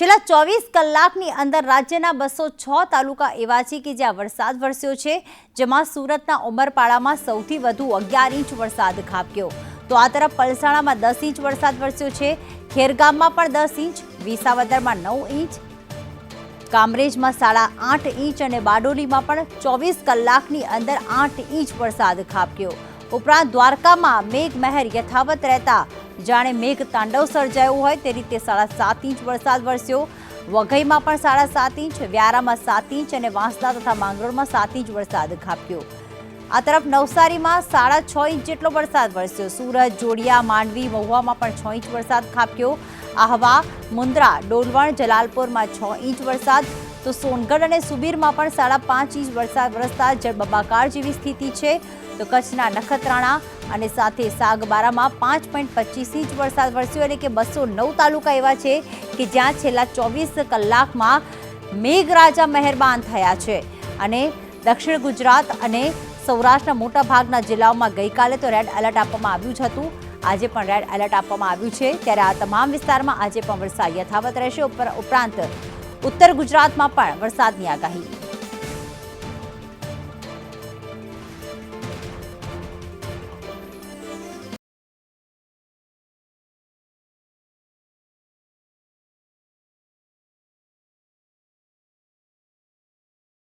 છેલ્લા ચોવીસ કલાકની અંદર રાજ્યના બસો છ તાલુકા એવા છે કે જ્યાં વરસાદ વરસ્યો છે, જેમાં સુરતના ઉમરપાડામાં સૌથી વધુ અગિયાર ઇંચ વરસાદ ખાબક્યો. તો આ તરફ પલસાણામાં દસ ઇંચ વરસાદ વરસ્યો છે, ખેરગામમાં પણ દસ ઇંચ, વિસાવદરમાં નવ ઇંચ, કામરેજમાં સાડા આઠ ઇંચ અને બારડોલીમાં પણ ચોવીસ કલાકની અંદર આઠ ઇંચ વરસાદ ખાબક્યો. ઉપરાંત દ્વારકામાં મેઘમહેર યથાવત રહેતા જાણે મેઘ તાંડવ સર્જાયું હોય તે રીતે સાડા સાત ઇંચ વરસાદ વરસ્યો. વઘઈમાં પણ સાડા સાત ઇંચ, વ્યારામાં સાત ઇંચ અને વાંસદા તથા માંગરોળમાં સાત ઇંચ વરસાદ ખાપ્યો આ તરફ નવસારીમાં સાડા છ ઇંચ જેટલો વરસાદ વરસ્યો. સુરત, જોડિયા, માંડવી, મહુવામાં પણ છ ઇંચ વરસાદ ખાપ્યો આહવા, મુન્દ્રા, ડોલવણ, જલાલપુરમાં છ ઇંચ વરસાદ. તો સોનગઢ અને સુબીરમાં પણ સાડા પાંચ ઇંચ વરસાદ વરસતા જળબંબાકાર જેવી સ્થિતિ છે. તો કચ્છના નખત્રાણા અને સાથે સાગબારામાં પાંચ પોઈન્ટ પચીસ ઇંચ વરસાદ વરસ્યો એટલે કે બસો નવ તાલુકા એવા છે કે જ્યાં છેલ્લા ચોવીસ કલાકમાં મેઘરાજા મહેરબાન થયા છે. અને દક્ષિણ ગુજરાત અને સૌરાષ્ટ્રના મોટા ભાગના જિલ્લાઓમાં ગઈકાલે તો રેડ એલર્ટ આપવામાં આવ્યું જ હતું. આજે પણ રેડ એલર્ટ આપવામાં આવ્યું છે. ત્યારે આ તમામ વિસ્તારમાં આજે પણ વરસાદ યથાવત રહેશે. ઉપર- ઉપરાંત ઉત્તર ગુજરાતમાં પણ વરસાદની આગાહી.